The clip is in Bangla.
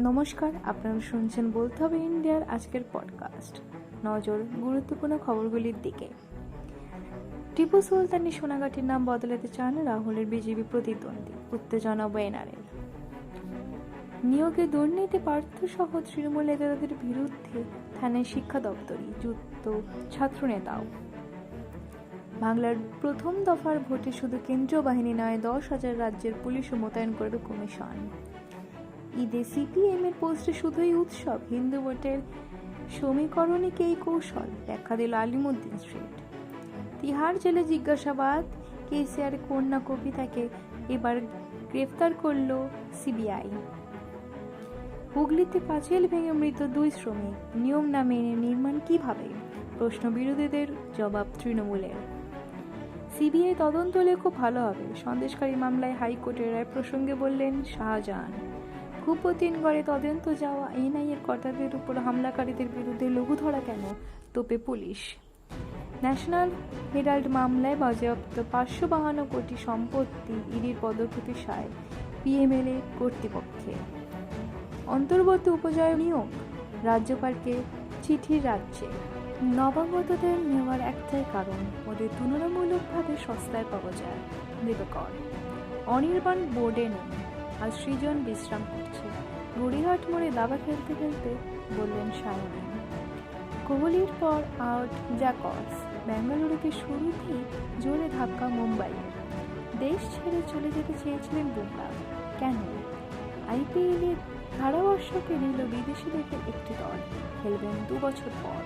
নমস্কার, আপনারা শুনছেন বলতে হবে ইন্ডিয়ার আজকের পডকাস্ট নজর গুরুত্বপূর্ণ খবরগুলির দিকে। টিপু সুলতানি সোনাঘাটির নাম বদলাতে চান রাহুলের বিজেপি প্রতিদ্বন্দ্বী, উত্তেজনা ওয়েনারের নিয়োগে দুর্নীতি, পার্থসহ তৃণমূল নেতাদের বিরুদ্ধে থানায় শিক্ষা দপ্তরই যুক্ত ছাত্রনেতাও। বাংলার প্রথম দফার ভোটে শুধু কেন্দ্রীয় বাহিনী নয়, দশ হাজার রাজ্যের পুলিশও মোতায়েন করবে কমিশন। ঈদে সিপিএম এর পোস্টে শুধুই উৎসব, হিন্দু ভোটের সমীকরণিক এই কৌশল? ব্যাখ্যা দিল আলিমুদ্দিন স্ট্রিট। তিহার জেলে জিজ্ঞাসাবাদ, কেসিআর কন্যা কবিতাকে এবার গ্রেফতার করল সিবিআই। হুগলিতে পাঁচিল ভেঙে মৃত দুই শ্রমিক, নিয়ম না মেনে নির্মাণ কীভাবে? প্রশ্ন বিরোধীদের, জবাব তৃণমূলের। সিবিআই তদন্ত হলে খুব ভালো হবে, সন্দেশকারী মামলায় হাইকোর্টের রায় প্রসঙ্গে বললেন শাহজাহান। কুপতিনগড়ে তদন্ত যাওয়া, এনআইএর কর্তাদের উপর হামলাকারীদের বিরুদ্ধে লঘু ধরা কেন? তোপে পুলিশ। ন্যাশনাল হেরাল্ড মামলায় বাজেয়াপ্ত পাঁচশো বাহান্ন কোটি সম্পত্তি ইডির পদক্ষেপে সায় পিএমএলএ কর্তৃপক্ষে। অন্তর্বর্তী উপজয় নিয়োগ, রাজ্যপালকে চিঠির রাজ্যে। নবাগতদের নেওয়ার একটাই কারণ, ওদের তুলনামূলকভাবে সস্তায় পাওয়া যায়। দেবকর অনির্বাণ বোর্ডে নেই। আর সৃজন বিশ্রাম করছে। গড়িহাট মোড়ে দাবা খেলতে খেলতে বললেন সায়নী, কোহলির পর আউট জ্যাকর্স বেঙ্গালুরুকে শুরুতেই জোরে ধাক্কা মুম্বাইয়ের। দেশ ছেড়ে চলে যেতে চেয়েছিলেন বুমরা। কেন? আইপিএলের ধারাবর্ষকে নিল বিদেশিদের একটি দল। খেলবেন দু বছর পর।